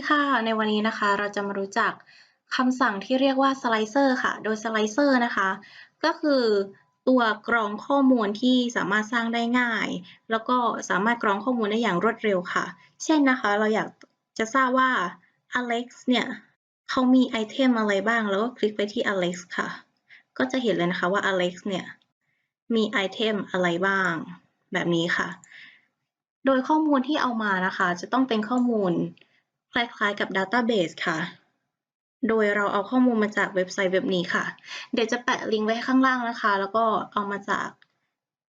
ีค่ะ ในวันนี้นะคะ เราจะมารู้จักคำสั่งที่เรียกว่าสไลเซอร์ค่ะ โดยสไลเซอร์นะคะ ก็คือตัวกรองข้อมูลที่สามารถสร้างได้ง่าย แล้วก็สามารถกรองข้อมูลได้อย่างรวดเร็วค่ะ เช่นนะคะ เราอยากจะทราบว่า Alex เนี่ยเขามีไอเทมอะไรบ้าง แล้วก็คลิกไปที่ Alex ค่ะ ก็จะเห็นเลยนะคะว่า Alex เนี่ยมีไอเทมอะไรบ้าง แบบนี้ค่ะ โดยข้อมูลที่เอามานะคะ จะต้องเป็นข้อมูล คล้ายๆกับ Database ค่ะ โดยเราเอาข้อมูลมาจากเว็บไซต์แบบนี้ค่ะ เดี๋ยวจะแปะลิงก์ไว้ข้างล่างนะคะ แล้วก็เอามาจาก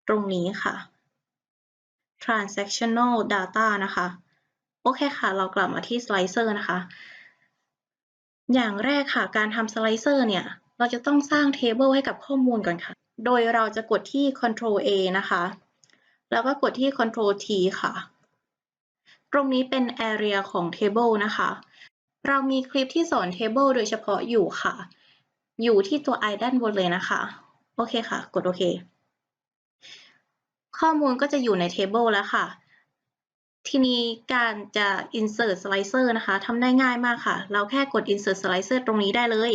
ตรงนี้ค่ะ transactional data นะคะ โอเคค่ะ เรากลับมาที่ slicer นะคะ อย่างแรกค่ะ การทำ slicer เนี่ย เราจะต้องสร้าง table ให้กับข้อมูลก่อนค่ะ โดยเราจะกดที่ control A นะคะ แล้วก็กดที่ control T ค่ะ ตรงนี้เป็น area ของ table นะคะ เรามีคลิปที่สอน table โดยเฉพาะอยู่ค่ะ อยู่ที่ตัว i ด้านบนเลยนะคะ โอเคค่ะ กดโอเค ข้อมูลก็จะอยู่ใน table แล้วค่ะ ทีนี้การจะ insert slicer นะคะทำได้ง่ายมากค่ะ เราแค่กด insert slicer ตรงนี้ได้เลย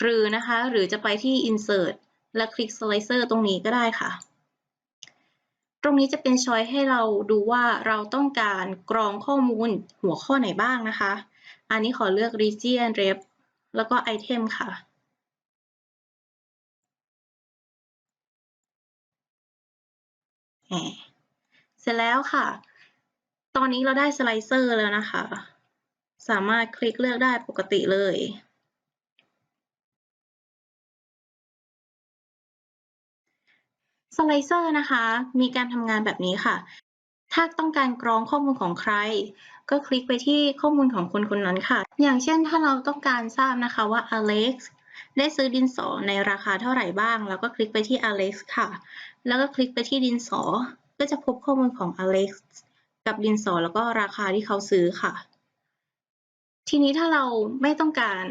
หรือนะคะ หรือจะไปที่ insert และคลิก slicer ตรงนี้ก็ได้ค่ะ ตรงนี้จะเป็นช้อยให้เราดูว่าเราต้องการกรองข้อมูลหัวข้อไหนบ้างนะคะ อันนี้ขอเลือก region rep แล้วก็ item ค่ะ เสร็จแล้วค่ะ ตอนนี้เราได้สไลเซอร์แล้วนะคะ สามารถคลิกเลือกได้ปกติเลย สไลเซอร์นะคะ มีการทำงานแบบนี้ค่ะ ถ้าต้องการกรองข้อมูลของใคร ก็คลิกไปที่ข้อมูลของคนคนนั้นค่ะ อย่างเช่นถ้าเราต้องการทราบนะคะว่า Alex ได้ซื้อดินสอในราคาเท่าไหร่บ้าง แล้วก็คลิกไปที่ Alex ค่ะ แล้วก็คลิกไปที่ดินสอ ก็จะพบข้อมูลของ Alex กับดินสอแล้วก็ราคาที่เขาซื้อค่ะ ทีนี้ถ้าเราไม่ต้องการ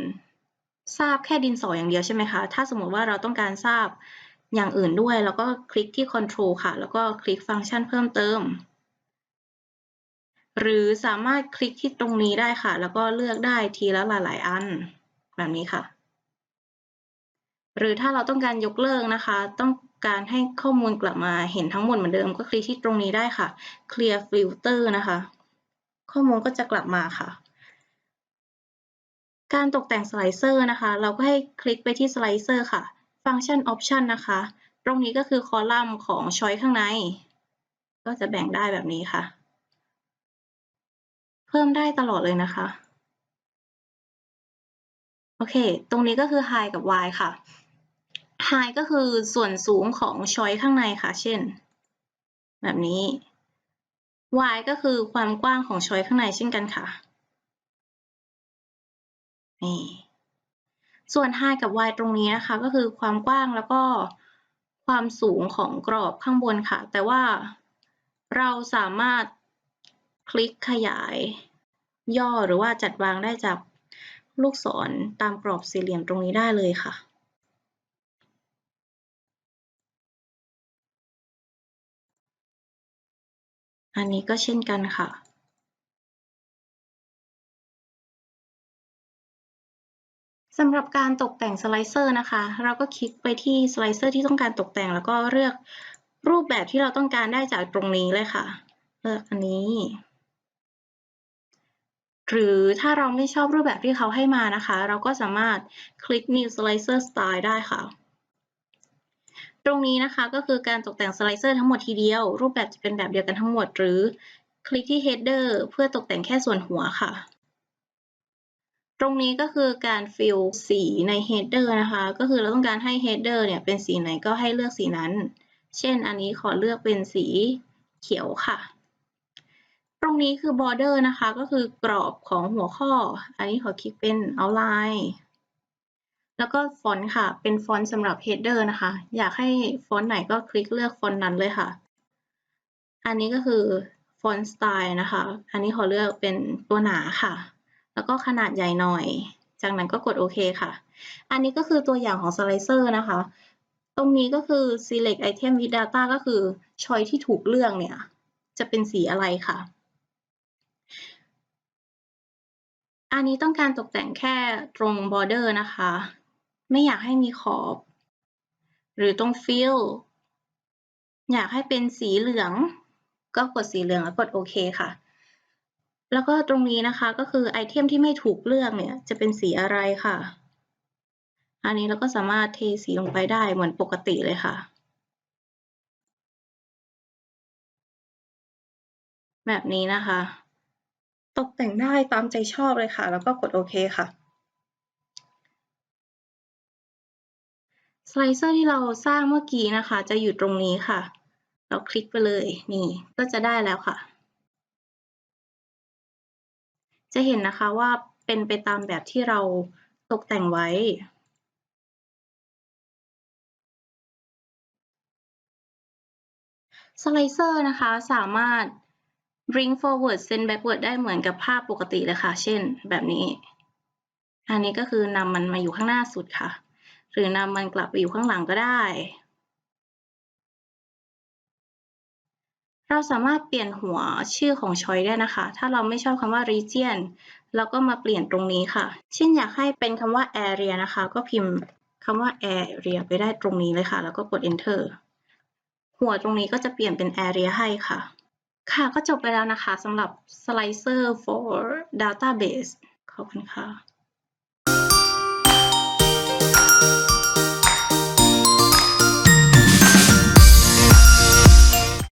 ทราบแค่ดินสออย่างเดียวใช่ไหมคะ ถ้าสมมติว่าเราต้องการทราบ อย่างอื่นด้วย แล้วก็คลิกที่ Control ค่ะ แล้วก็คลิกฟังก์ชันเพิ่มเติม หรือสามารถคลิกที่ตรงนี้ได้ค่ะ แล้วก็เลือกได้ทีละหลาย ๆ อัน แบบนี้ค่ะ หรือถ้าเราต้องการยกเลิกนะคะ ต้องการให้ข้อมูลกลับมาเห็นทั้งหมดเหมือนเดิม ก็คลิกที่ตรงนี้ได้ค่ะ clear filter นะคะ ข้อมูลก็จะกลับมาค่ะการตกแต่งสไลเซอร์นะคะ เราก็ให้คลิกไปที่สไลเซอร์ค่ะ ฟังก์ชัน option นะคะ ตรงนี้ก็คือคอลัมน์ของช้อยข้างใน ก็จะแบ่งได้แบบนี้ค่ะ เพิ่มได้ตลอดเลยนะคะ โอเค ตรงนี้ก็คือ high กับ y ค่ะ high ก็คือส่วนสูงของช้อยข้างในค่ะ เช่น แบบนี้ y ก็คือความกว้างของช้อยข้างในเช่นกันค่ะ นี่ ส่วน high กับ y ตรงนี้นะคะ ก็คือความกว้างแล้วก็ความสูงของกรอบข้างบนค่ะ แต่ว่าเราสามารถคลิกขยายย่อหรือว่าจัดวางได้จากลูกศรตามกรอบสี่เหลี่ยมตรงนี้ได้เลยค่ะ อันนี้ก็เช่นกันค่ะ สำหรับการตกแต่งสไลเซอร์นะคะ เราก็คลิกไปที่สไลเซอร์ที่ต้องการตกแต่ง แล้วก็เลือกรูปแบบที่เราต้องการได้จากตรงนี้เลยค่ะ เลือกอันนี้ หรือถ้าเราไม่ชอบรูปแบบที่เขาให้มานะคะ เราก็สามารถคลิก New Slicer Style ได้ค่ะ ตรงนี้นะคะก็คือการตกแต่งสไลเซอร์ทั้งหมดทีเดียว รูปแบบจะเป็นแบบเดียวกันทั้งหมด หรือคลิกที่ Header เพื่อตกแต่งแค่ส่วนหัวค่ะ ตรงนี้ก็คือการฟิลสีใน Header นะคะ ก็คือเราต้องการให้ Header เนี่ยเป็นสีไหนก็ให้เลือกสีนั้น เช่นอันนี้ขอเลือกเป็นสีเขียวค่ะ ตรงนี้คือ border นะคะ ก็คือกรอบของหัวข้อ อันนี้ขอคลิกเป็น outline แล้วก็ฟอนต์ค่ะ เป็นฟอนต์สำหรับ header นะคะ อยากให้ฟอนต์ไหนก็คลิกเลือกฟอนต์นั้นเลยค่ะ อันนี้ก็คือฟอนต์สไตล์นะคะ อันนี้ขอเลือกเป็นตัวหนาค่ะ แล้วก็ขนาดใหญ่หน่อย จากนั้นก็กดโอเคค่ะ อันนี้ก็คือตัวอย่างของ slicer นะคะ ตรงนี้ก็คือ select item with data ก็คือ choice ที่ถูกเลือกเนี่ย จะเป็นสีอะไรค่ะ อันนี้ต้องการตกแต่งแค่ตรง border นะคะ ไม่อยากให้มีขอบ หรือตรง fill อยากให้เป็นสีเหลือง ก็กดสีเหลืองแล้วกดโอเคค่ะ แล้วก็ตรงนี้นะคะก็คือไอเทมที่ไม่ถูกเลือกเนี่ยจะเป็นสีอะไรค่ะ อันนี้เราก็สามารถเทสีลงไปได้เหมือนปกติเลยค่ะ แบบนี้นะคะ ตกแต่งได้ตามใจชอบเลยค่ะ แล้วก็กดโอเคค่ะสไลเซอร์ที่เราสร้างเมื่อกี้นะคะ จะอยู่ตรงนี้ค่ะ เราคลิกไปเลยนี่ก็จะได้แล้วค่ะ จะเห็นนะคะว่าเป็นไปตามแบบที่เราตกแต่งไว้ สไลเซอร์นะคะสามารถ bring forward send backward ได้เหมือนกับภาพปกติเลยค่ะ เช่น แบบนี้ อันนี้ก็คือนำมันมาอยู่ข้างหน้าสุดค่ะ หรือนำมันกลับไปอยู่ข้างหลังก็ได้ เราสามารถเปลี่ยนหัวชื่อของ choice ได้นะคะ ถ้าเราไม่ชอบคำว่า region เราก็มาเปลี่ยนตรงนี้ค่ะ เช่นอยากให้เป็นคำว่า area นะคะ ก็พิมพ์คำว่า area ไปได้ตรงนี้เลยค่ะ แล้วก็กด enter หัวตรงนี้ก็จะเปลี่ยนเป็น area ให้ค่ะ ค่ะก็จบไปแล้วนะคะสำหรับ slicer for database ขอบคุณค่ะ